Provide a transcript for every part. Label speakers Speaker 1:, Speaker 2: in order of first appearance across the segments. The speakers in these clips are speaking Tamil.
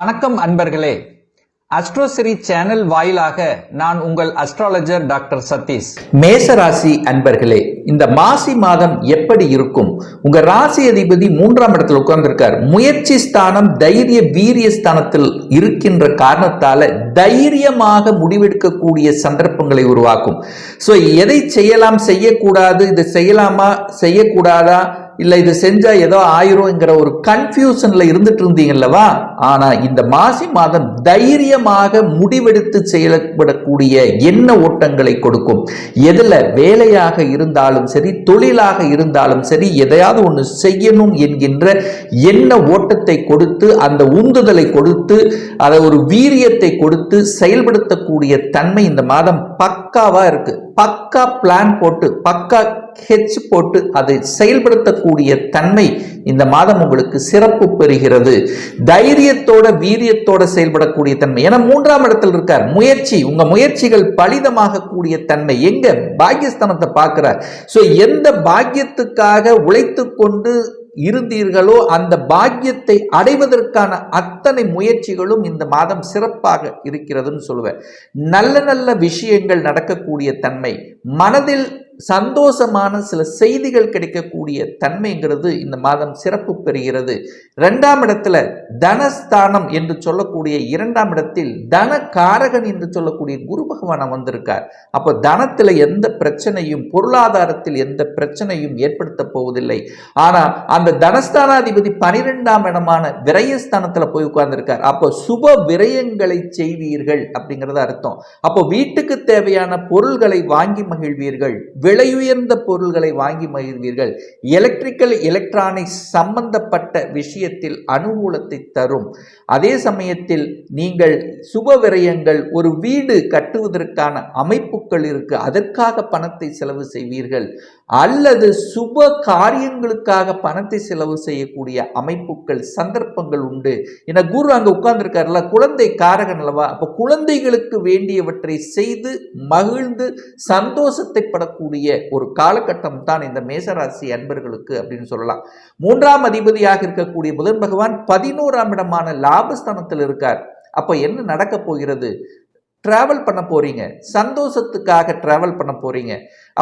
Speaker 1: வணக்கம் அன்பர்களே. அஸ்ட்ரோசிரி சேனல் வாயிலாக நான் உங்கள் அஸ்ட்ராலஜர் டாக்டர் சதீஷ்.
Speaker 2: மேச ராசி அன்பர்களே இந்த மாசி மாதம் எப்படி இருக்கும்? உங்க ராசி அதிபதி மூன்றாம் இடத்துல உட்கார்ந்திருக்கார். முயற்சி ஸ்தானம் தைரிய வீரிய ஸ்தானத்தில் இருக்கின்ற காரணத்தால தைரியமாக முடிவெடுக்கக்கூடிய சந்தர்ப்பங்களை உருவாக்கும். ஸோ எதை செய்யலாம் செய்யக்கூடாது இதை செய்யலாமா செய்யக்கூடாதா இல்லை இது செஞ்சா ஏதோ ஆயிரும்ங்கிற ஒரு கன்ஃபியூஷன்ல இருந்துட்டு இருந்தீங்கல்லவா? ஆனா இந்த மாசி மாதம் தைரியமாக முடிவெடுத்து செயல்படக்கூடிய எண்ண ஓட்டங்களை கொடுக்கும். எதுல வேலையாக இருந்தாலும் சரி தொழிலாக இருந்தாலும் சரி எதையாவது ஒன்று செய்யணும் என்கின்ற எண்ண ஓட்டத்தை கொடுத்து அந்த உந்துதலை கொடுத்து அதை ஒரு வீரியத்தை கொடுத்து செயல்படுத்தக்கூடிய தன்மை இந்த மாதம் பக்காவா இருக்கு. பக்கா பிளான் போட்டு பக்கா ஹெச் போட்டு அதை செயல்படுத்தக்கூடிய தன்மை இந்த மாதம் உங்களுக்கு சிறப்பு பெறுகிறது. தைரியத்தோட வீரியத்தோட செயல்படக்கூடிய தன்மை. ஏன்னா மூன்றாம் இடத்தில் இருக்கார். முயற்சி உங்க முயற்சிகள் பலிதமாக கூடிய தன்மை. எங்க? பாக்கியஸ்தானத்தை பார்க்கிறார். ஸோ எந்த பாக்கியத்துக்காக உழைத்து கொண்டு இருந்தீர்களோ அந்த பாக்கியத்தை அடைவதற்கான அத்தனை முயற்சிகளும் இந்த மாதம் சிறப்பாக இருக்கிறதுன்னு சொல்லுவேன். நல்ல நல்ல விஷயங்கள் நடக்கக்கூடிய தன்மை. மனதில் சந்தோஷமான சில செய்திகள் கிடைக்கக்கூடிய தன்மைங்கிறது இந்த மாதம் சிறப்பு பெறுகிறது. ரெண்டாம் இடத்துல தனஸ்தானம் என்று சொல்லக்கூடிய இரண்டாம் இடத்தில் தன காரகன் என்று சொல்லக்கூடிய குரு பகவான் வந்திருக்கார் அப்போ தனத்தில் எந்த பிரச்சனையும் பொருளாதாரத்தில் எந்த பிரச்சனையும் ஏற்படுத்த போவதில்லை. ஆனா அந்த தனஸ்தானாதிபதி பனிரெண்டாம் இடமான விரயஸ்தானத்தில் போய் உட்கார்ந்துருக்கார். அப்போ சுப விரயங்களை செய்வீர்கள் அப்படிங்கிறது அர்த்தம். அப்போ வீட்டுக்கு தேவையான பொருள்களை வாங்கி மகிழ்வீர்கள். விலையுயர்ந்த பொருள்களை வாங்கி மகிழ்வீர்கள். எலக்ட்ரிக்கல் எலக்ட்ரானிக்ஸ் சம்பந்தப்பட்ட விஷயத்தில் அனுகூலத்தை தரும். அதே சமயத்தில் நீங்கள் சுப விரயங்கள் ஒரு வீடு கட்டுவதற்கான அமைப்புகள் இருக்கு. அதற்காக பணத்தை செலவு செய்வீர்கள். அல்லது சுப காரியங்களுக்காக பணத்தை செலவு செய்யக்கூடிய அமைப்புகள் சந்தர்ப்பங்கள் உண்டு. என குரு அங்கே உட்கார்ந்துருக்காருல குழந்தை காரகன் அல்லவா? அப்போ குழந்தைகளுக்கு வேண்டியவற்றை செய்து மகிழ்ந்து சந்தோஷத்தை படக்கூடிய ஒரு காலகட்டம் தான் இந்த மேசராசி அன்பர்களுக்கு அப்படின்னு சொல்லலாம். மூன்றாம் அதிபதியாக இருக்கக்கூடிய புதன் பகவான் பதினோராம் இடமான லாபஸ்தானத்தில் இருக்கார். அப்போ என்ன நடக்க போகிறது? டிராவல் பண்ண போறீங்க. சந்தோஷத்துக்காக டிராவல் பண்ண போறீங்க.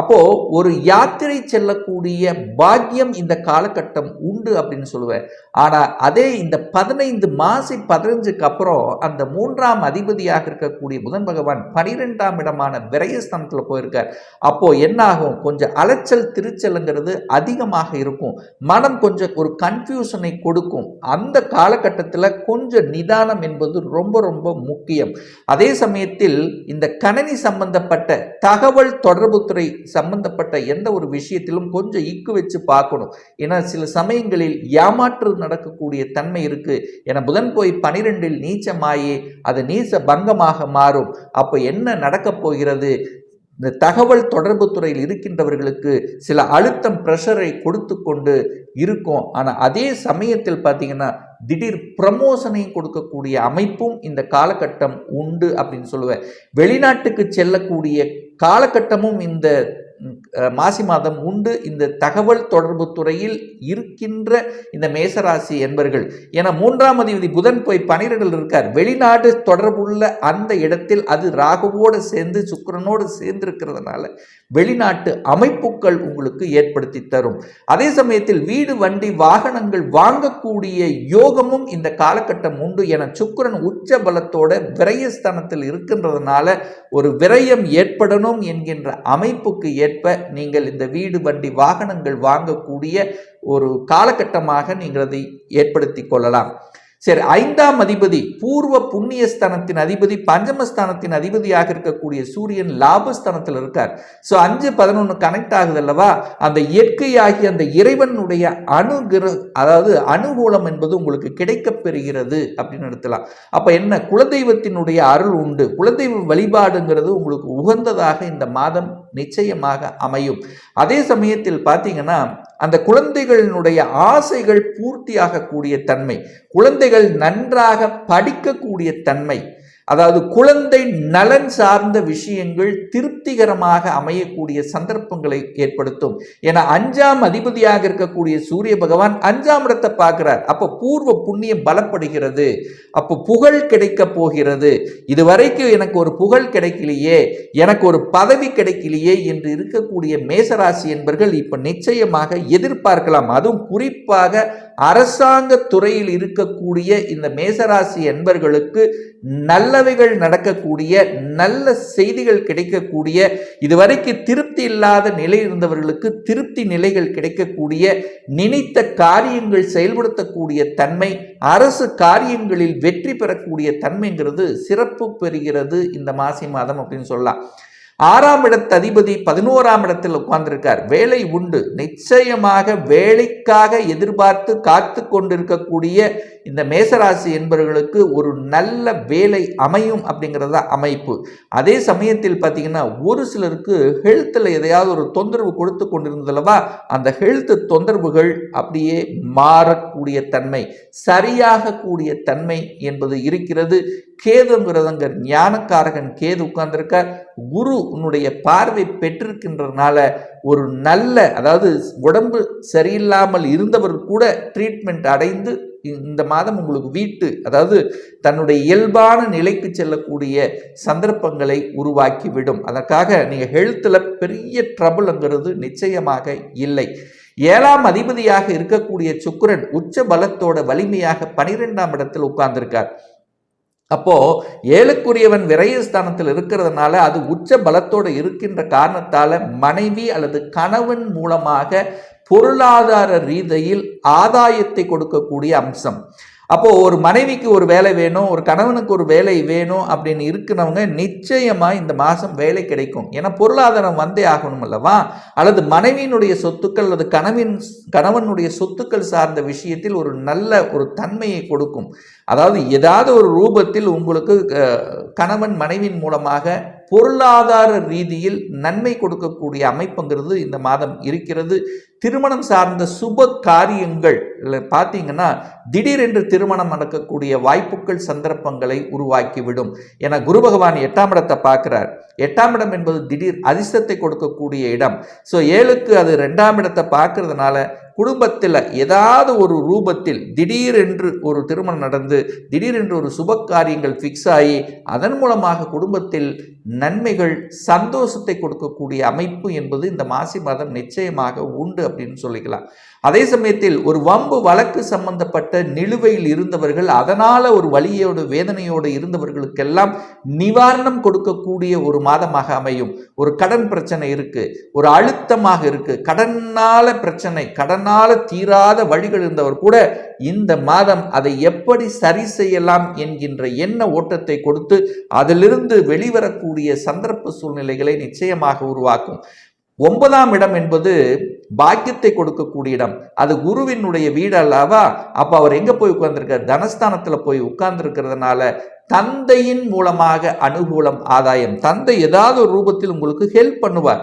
Speaker 2: அப்போது ஒரு யாத்திரை செல்லக்கூடிய பாக்கியம் இந்த காலகட்டம் உண்டு அப்படின்னு சொல்லுவேன். ஆனால் அதே இந்த பதினைந்து மாசி பதினஞ்சுக்கு அப்புறம் அந்த மூன்றாம் அதிபதியாக இருக்கக்கூடிய புதன் பகவான் பனிரெண்டாம் இடமான விரயஸ்தானத்தில் போயிருக்கார். அப்போது என்னாகும்? கொஞ்சம் அலைச்சல் திருச்சலுங்கிறது அதிகமாக இருக்கும். மனம் கொஞ்சம் ஒரு கன்ஃபியூஷனை கொடுக்கும். அந்த காலகட்டத்தில் கொஞ்சம் நிதானம் என்பது ரொம்ப ரொம்ப முக்கியம். அதே சமயத்தில் இந்த கணனி சம்பந்தப்பட்ட தகவல் தொடர்புத்துறை சம்பந்தப்பட்ட எந்த ஒரு விஷயத்திலும் கொஞ்சம் இக்கு வச்சு பார்க்கணும். ஏன்னா சில சமயங்களில் ஏமாற்று நடக்கக்கூடிய தன்மை இருக்கு. என புதன் போய் பனிரெண்டில் நீச்சமாயி அது நீச பங்கமாக மாறும். அப்போ என்ன நடக்கப் போகிறது? இந்த தகவல் தொடர்பு துறையில் இருக்கின்றவர்களுக்கு சில அழுத்தம் ப்ரெஷரை கொடுத்து கொண்டு இருக்கும். ஆனால் அதே சமயத்தில் பார்த்தீங்கன்னா திடீர் ப்ரமோஷனையும் கொடுக்கக்கூடிய அமைப்பும் இந்த காலகட்டம் உண்டு அப்படின்னு சொல்லுவேன். வெளிநாட்டுக்கு செல்லக்கூடிய காலகட்டமும் இந்த மாசி மாதம் உண்டு. இந்த தகவல் தொடர்பு துறையில் இருக்கின்ற இந்த மேசராசி என்பர்கள் என மூன்றாம் அதிபதி புதன் போய் பனிரெண்டில் இருக்கார். வெளிநாடு தொடர்புள்ள அந்த இடத்தில் அது ராகுவோடு சேர்ந்து சுக்கரனோடு சேர்ந்து இருக்கிறதுனால வெளிநாட்டு அமைப்புகள் உங்களுக்கு ஏற்படுத்தி தரும். அதே சமயத்தில் வீடு வண்டி வாகனங்கள் வாங்கக்கூடிய யோகமும் இந்த காலகட்டம் உண்டு. என சுக்கரன் உச்ச பலத்தோட விரயஸ்தானத்தில் இருக்கின்றதுனால ஒரு விரயம் ஏற்படணும் என்கின்ற அமைப்புக்கு ஏற்ப நீங்கள் இந்த வீடு வண்டி வாகனங்கள் வாங்கக்கூடிய ஒரு காலகட்டமாக நீங்கள் அதை ஏற்படுத்தி கொள்ளலாம். சரி ஐந்தாம் அதிபதி பூர்வ புண்ணியஸ்தானத்தின் அதிபதி பஞ்சமஸ்தானத்தின் அதிபதியாக இருக்கக்கூடிய சூரியன் லாபஸ்தானத்தில் இருக்கார். ஸோ அஞ்சு பதினொன்று கனெக்ட் ஆகுது அல்லவா? அந்த இயற்கையாகி அந்த இறைவனுடைய அணுகிற அதாவது அனுகூலம் என்பது உங்களுக்கு கிடைக்கப் பெறுகிறது அப்படின்னு எடுத்தலாம். அப்போ என்ன? குலதெய்வத்தினுடைய அருள் உண்டு. குலதெய்வ வழிபாடுங்கிறது உங்களுக்கு உகந்ததாக இந்த மாதம் நிச்சயமாக அமையும். அதே சமயத்தில் பார்த்தீங்கன்னா அந்த குழந்தைகளினுடைய ஆசைகள் பூர்த்தியாகக்கூடிய தன்மை குழந்தைகள் நன்றாக படிக்கக்கூடிய தன்மை அதாவது குழந்தை நலன் சார்ந்த விஷயங்கள் திருப்திகரமாக அமையக்கூடிய சந்தர்ப்பங்களை ஏற்படுத்தும். என அஞ்சாம் அதிபதியாக இருக்கக்கூடிய சூரிய பகவான் அஞ்சாம் இடத்தை பார்க்கிறார். அப்போ பூர்வ புண்ணியம் பலப்படுகிறது. அப்போ புகழ் கிடைக்க போகிறது. இதுவரைக்கும் எனக்கு ஒரு புகழ் கிடைக்கலையே எனக்கு ஒரு பதவி கிடைக்கலையே என்று இருக்கக்கூடிய மேசராசி என்பர்கள் இப்போ நிச்சயமாக எதிர்பார்க்கலாம். அதுவும் குறிப்பாக அரசாங்க துறையில் இருக்கக்கூடிய இந்த மேசராசி என்பர்களுக்கு நல்லவைகள் நடக்கக்கூடிய நல்ல செய்திகள் கிடைக்கக்கூடிய இதுவரைக்கு திருப்தி இல்லாத நிலை இருந்தவர்களுக்கு திருப்தி நிலைகள் கிடைக்கக்கூடிய நினைத்த காரியங்கள் செயல்படுத்தக்கூடிய தன்மை அரசு காரியங்களில் வெற்றி பெறக்கூடிய தன்மைங்கிறது சிறப்பு பெறுகிறது இந்த மாசி மாதம் அப்படின்னு சொல்லலாம். ஆறாம் இடத்து அதிபதி பதினோராம் இடத்தில் உட்கார்ந்திருக்கார். வேலை உண்டு. நிச்சயமாக வேலைக்காக எதிர்பார்த்து காத்து கொண்டிருக்கக்கூடிய இந்த மேசராசி என்பவர்களுக்கு ஒரு நல்ல வேலை அமையும் அப்படிங்கிறதா அமைப்பு. அதே சமயத்தில் பார்த்தீங்கன்னா ஒரு சிலருக்கு ஹெல்த்தில் எதையாவது ஒரு தொந்தரவு கொடுத்து கொண்டிருந்தல்லவா அந்த ஹெல்த் தொந்தரவுகள் அப்படியே மாறக்கூடிய தன்மை சரியாகக்கூடிய தன்மை என்பது இருக்கிறது. கேதுங்கிறதங்க ஞானக்காரகன் கேது உட்கார்ந்திருக்கார். குரு உன்னுடைய பார்வை பெற்றிருக்கின்றனால ஒரு நல்ல அதாவது உடம்பு சரியில்லாமல் இருந்தவர் கூட ட்ரீட்மெண்ட் அடைந்து இந்த மாதம் உங்களுக்கு வீட்டு அதாவது தன்னுடைய இயல்பான நிலைக்கு செல்லக்கூடிய சந்தர்ப்பங்களை உருவாக்கி விடும் அதற்காக நீங்கள் ஹெல்த்தில் பெரிய ட்ரபுள்ங்கிறது நிச்சயமாக இல்லை. ஏழாம் அதிபதியாக இருக்கக்கூடிய சுக்கரன் உச்ச பலத்தோட வலிமையாக பனிரெண்டாம் இடத்தில் உட்கார்ந்திருக்கார். அப்போது ஏழுக்குரியவன் விரயஸ்தானத்தில் இருக்கிறதுனால அது உச்ச பலத்தோடு இருக்கின்ற காரணத்தால் மனைவி அல்லது கணவன் மூலமாக பொருளாதார ரீதியில் ஆதாயத்தை கொடுக்கக்கூடிய அம்சம். அப்போது ஒரு மனைவிக்கு ஒரு வேலை வேணும் ஒரு கணவனுக்கு ஒரு வேலை வேணும் அப்படின்னு இருக்கிறவங்க நிச்சயமாக இந்த மாதம் வேலை கிடைக்கும். ஏன்னா பொருளாதாரம் வந்தே ஆகணும் அல்லவா? அல்லது மனைவியினுடைய சொத்துக்கள் அல்லது கணவன் கணவனுடைய சொத்துக்கள் சார்ந்த விஷயத்தில் ஒரு நல்ல ஒரு தன்மையை கொடுக்கும். அதாவது ஏதாவது ஒரு ரூபத்தில் உங்களுக்கு கணவன் மனைவியின் மூலமாக பொருளாதார ரீதியில் நன்மை கொடுக்கக்கூடிய அமைப்புங்கிறது இந்த மாதம் இருக்கிறது. திருமணம் சார்ந்த சுப காரியங்கள் பார்த்தீங்கன்னா திடீரென்று திருமணம் நடக்கக்கூடிய வாய்ப்புகள் சந்தர்ப்பங்களை உருவாக்கிவிடும். என குரு பகவான் எட்டாம் இடத்தை பார்க்கிறார். எட்டாம் இடம் என்பது திடீர் அதிர்ஷ்டத்தை கொடுக்கக்கூடிய இடம். ஸோ ஏழுக்கு அது ரெண்டாம் இடத்தை பார்க்கறதுனால குடும்பத்தில் ஏதாவது ஒரு ரூபத்தில் திடீரென்று ஒரு திருமணம் நடந்து திடீரென்று ஒரு சுப காரியங்கள் ஃபிக்ஸ் ஆகி அதன் மூலமாக குடும்பத்தில் நன்மைகள் சந்தோஷத்தை கொடுக்கக்கூடிய அமைப்பு என்பது இந்த மாசி மாதம் நிச்சயமாக உண்டு அப்படின்னு சொல்லிக்கலாம். அதே சமயத்தில் ஒரு வம்பு வழக்கு சம்பந்தப்பட்ட நிலுவையில் இருந்தவர்கள் அதனால் ஒரு வழியோடு வேதனையோடு இருந்தவர்களுக்கெல்லாம் நிவாரணம் கொடுக்கக்கூடிய ஒரு மாதமாக அமையும். ஒரு கடன் பிரச்சனை இருக்குது ஒரு அழுத்தமாக இருக்குது கடனால பிரச்சனை கடனால் தீராத வழிகள் இருந்தவர் கூட இந்த மாதம் அதை எப்படி சரி செய்யலாம் என்கின்ற எண்ண ஓட்டத்தை கொடுத்து அதிலிருந்து வெளிவரக்கூடிய சந்தர்ப்ப சூழ்நிலைகளை நிச்சயமாக உருவாக்கும். ஒன்பதாம் இடம் என்பது பாக்கியத்தை கொடுக்கக்கூடிய இடம். அது குருவினுடைய வீடு அல்லவா? அப்போ அவர் எங்கே போய் உட்கார்ந்துருக்கார்? தனஸ்தானத்தில் போய் உட்கார்ந்துருக்கிறதுனால தந்தையின் மூலமாக அனுகூலம் ஆதாயம். தந்தை ஏதாவது ஒரு ரூபத்தில் உங்களுக்கு ஹெல்ப் பண்ணுவார்.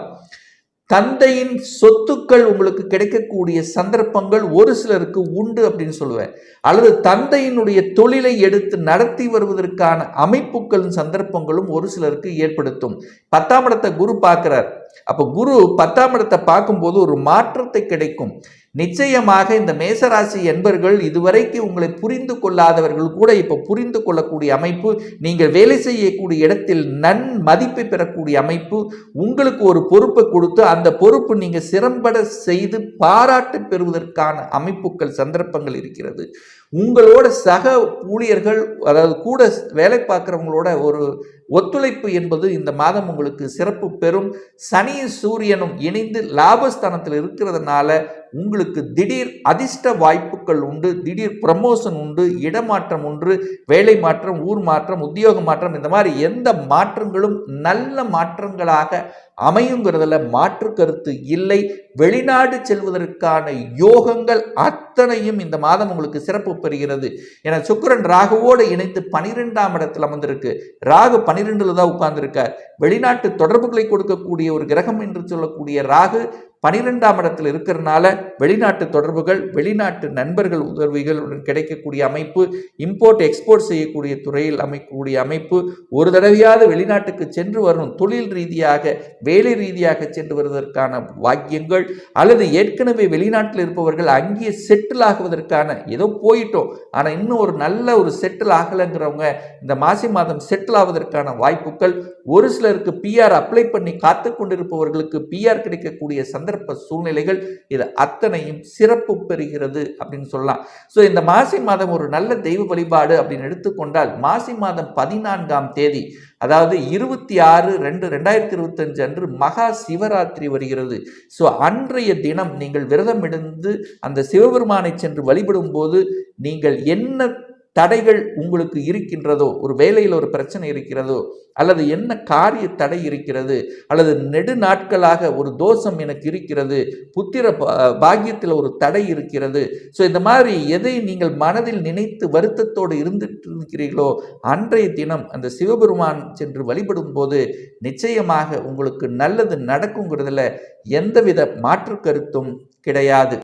Speaker 2: தந்தையின் சொத்துக்கள் உங்களுக்கு கிடைக்கக்கூடிய சந்தர்ப்பங்கள் ஒரு சிலருக்கு உண்டு அப்படின்னு சொல்லுவேன். அல்லது தந்தையினுடைய தொழிலை எடுத்து நடத்தி வருவதற்கான அமைப்புகளும் சந்தர்ப்பங்களும் ஒரு சிலருக்கு ஏற்படுத்தும். பத்தாம் இடத்தை குரு பார்க்கிறார். அப்போ குரு பத்தாம் இடத்தை பார்க்கும்போது ஒரு மாற்றத்தை கிடைக்கும். நிச்சயமாக இந்த மேசராசி என்பர்கள் இதுவரைக்கும் உங்களை புரிந்து கொள்ளாதவர்கள் கூட இப்போ புரிந்து கொள்ளக்கூடிய அமைப்பு நீங்கள் வேலை செய்யக்கூடிய இடத்தில் நன் மதிப்பை பெறக்கூடிய அமைப்பு உங்களுக்கு ஒரு பொறுப்பை கொடுத்து அந்த பொறுப்பு நீங்கள் சிறம்பட செய்து பாராட்டு பெறுவதற்கான அமைப்புகள் சந்தர்ப்பங்கள் இருக்கிறது. உங்களோட சக ஊழியர்கள் அதாவது கூட வேலை பார்க்குறவங்களோட ஒரு ஒத்துழைப்பு என்பது இந்த மாதம் உங்களுக்கு சிறப்பு பெறும். சனியும் சூரியனும் இணைந்து லாபஸ்தானத்தில் இருக்கிறதுனால உங்களுக்கு திடீர் அதிர்ஷ்ட வாய்ப்புகள் உண்டு திடீர் ப்ரமோஷன் உண்டு இடமாற்றம் உண்டு வேலை மாற்றம் ஊர் மாற்றம் உத்தியோக மாற்றம் இந்த மாதிரி எந்த மாற்றங்களும் நல்ல மாற்றங்களாக அமையுங்கிறதுல மாற்று கருத்து இல்லை. வெளிநாடு செல்வதற்கான யோகங்கள் அத்தனையும் இந்த மாதம் உங்களுக்கு சிறப்பு பெறுகிறது. என சுக்கிரன் ராகுவோடு இணைந்து பனிரெண்டாம் இடத்தில் அமர்ந்திருக்கு. ராகு பனிரெண்டுல தான் உட்கார்ந்திருக்கார். வெளிநாட்டு தொடர்புகளை கொடுக்கக்கூடிய ஒரு கிரகம் என்று சொல்லக்கூடிய ராகு பனிரெண்டாம் இடத்தில் இருக்கிறனால வெளிநாட்டு தொடர்புகள் வெளிநாட்டு நண்பர்கள் உதவிகளுடன் கிடைக்கக்கூடிய அமைப்பு இம்போர்ட் எக்ஸ்போர்ட் செய்யக்கூடிய துறையில் அமைக்கக்கூடிய அமைப்பு ஒரு தடவையாவது வெளிநாட்டுக்கு சென்று வரும் தொழில் ரீதியாக வேலை ரீதியாக சென்று வருவதற்கான வாக்கியங்கள் அல்லது ஏற்கனவே வெளிநாட்டில் இருப்பவர்கள் அங்கேயே செட்டில் ஆகுவதற்கான ஏதோ போயிட்டோம். ஆனால் இன்னும் ஒரு நல்ல ஒரு செட்டில் ஆகலைங்கிறவங்க இந்த மாசி மாதம் செட்டில் ஆவதற்கான வாய்ப்புகள் ஒரு சிலருக்கு பிஆர் அப்ளை பண்ணி காத்து கொண்டிருப்பவர்களுக்கு பிஆர் கிடைக்கக்கூடிய சந்தர்ப்ப சூழ்நிலைகள் இது அத்தனையும் சிறப்பு பெறுகிறது அப்படின்னு சொல்லலாம். ஸோ இந்த மாசி மாதம் ஒரு நல்ல தெய்வ வழிபாடு அப்படின்னு எடுத்துக்கொண்டால் மாசி மாதம் பதினான்காம் தேதி அதாவது இருபத்தி ஆறு ரெண்டு ரெண்டாயிரத்தி இருபத்தஞ்சு அன்று மகா சிவராத்திரி வருகிறது. ஸோ அன்றைய தினம் நீங்கள் விரதம் இருந்து அந்த சிவபெருமானை சென்று வழிபடும் போது நீங்கள் என்ன தடைகள் உங்களுக்கு இருக்கின்றதோ ஒரு வேலையில் ஒரு பிரச்சனை இருக்கிறதோ அல்லது என்ன காரிய தடை இருக்கிறது அல்லது நெடு நாட்களாக ஒரு தோஷம் எனக்கு இருக்கிறது புத்திர பா- பாக்கியத்தில் ஒரு தடை இருக்கிறது. ஸோ இந்த மாதிரி எதை நீங்கள் மனதில் நினைத்து வருத்தத்தோடு இருந்துட்டு இருக்கிறீர்களோ அன்றைய தினம் அந்த சிவபெருமான் சென்று வழிபடும் போது நிச்சயமாக உங்களுக்கு நல்லது நடக்குங்கிறதுல எந்தவித மாற்று கருத்தும் கிடையாது.